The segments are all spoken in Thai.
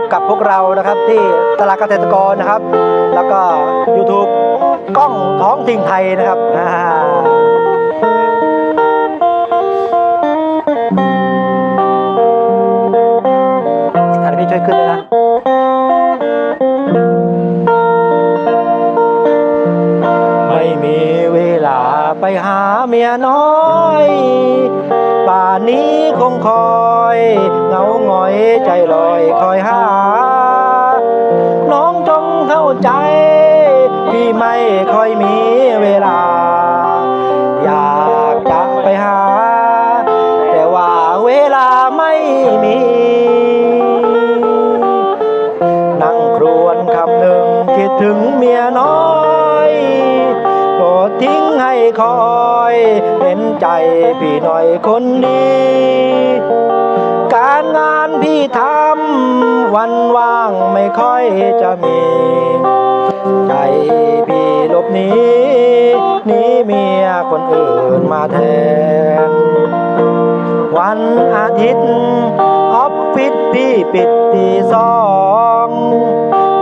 บกับพวกเรานะครับที่ตลาดเกษตรกรนะครับ แล้วก็ YouTube กล้องท้องถิ่นไทยนะครับอ่าอันนี้พี่ช่วยขึ้นเลยนะไม่มีเวลาไปหาเมียน้อย ไม่ค่อยมีเวลา อยากจะไปหา แต่ว่าเวลาไม่มี นั่งครวญคำหนึ่งคิดถึงเมียน้อยโปรดทิ้งให้คอยเห็นใจพี่หน่อยคนดีการงานพี่ทำวันว่างไม่ค่อยจะมี แทน วันอาทิตย์ออฟฟิศพี่ปิดตีสอง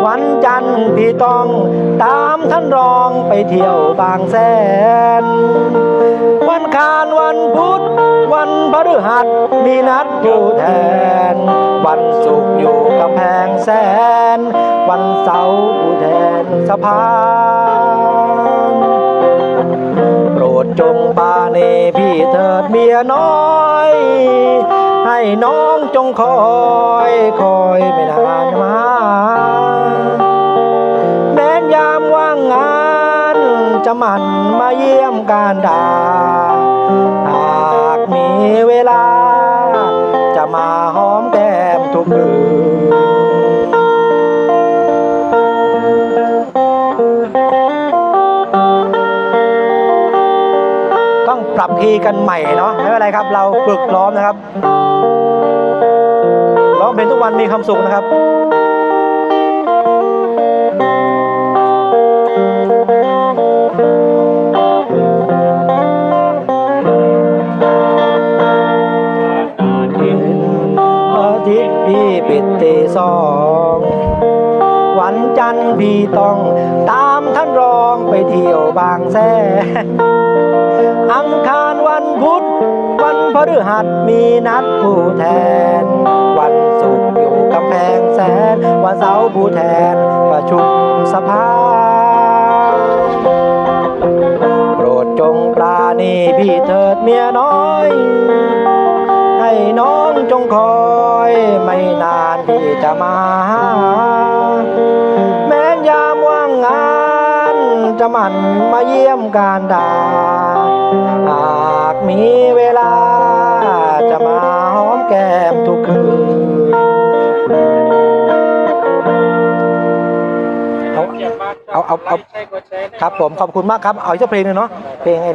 วันจันทร์พี่ต้องตามท่านรองไปเที่ยวบางแสน วันคารวันพุธวันพฤหัสมีนัดผู้แทน วันศุกร์อยู่กำแพงแสน วันเสาร์ผู้แทนสภา จงปาเนพี่เถิดเมียน้อย ให้น้องจงคอยคอยไม่นานมาแม้นยามว่างงานจะมันมาเยี่ยมการดาหากมีเวลา จะมาหอมแก้มทุกคืน ปรับคีย์กันใหม่เนาะไม่เป็นไรครับ เราฝึกร้องนะครับร้องเพลงทุกวันมีความสุขนะครับอาทิตย์พี่ปิดตีสอง จันทร์พี่ต้อง ตามท่านรองไปเที่ยวบางแสอังคารวันพุธ วันพฤหัสมีนัดผู้แทน วันศุกร์อยู่กำแพงแสน วันเสาร์ผู้แทนประชุมสภา โปรดจงปราณีพี่เถิดเมียน้อยให้น้องจงคอย ไม่นานที่จะมา จะมันมาเยี่ยมการดาหากมีเวลา จะมาหอมแก้มทุกคืนเอาเอาเอาเอาครับผมขอบคุณมากครับ เอาอีกสักเพลงหนึงเนาะเพลงไอ้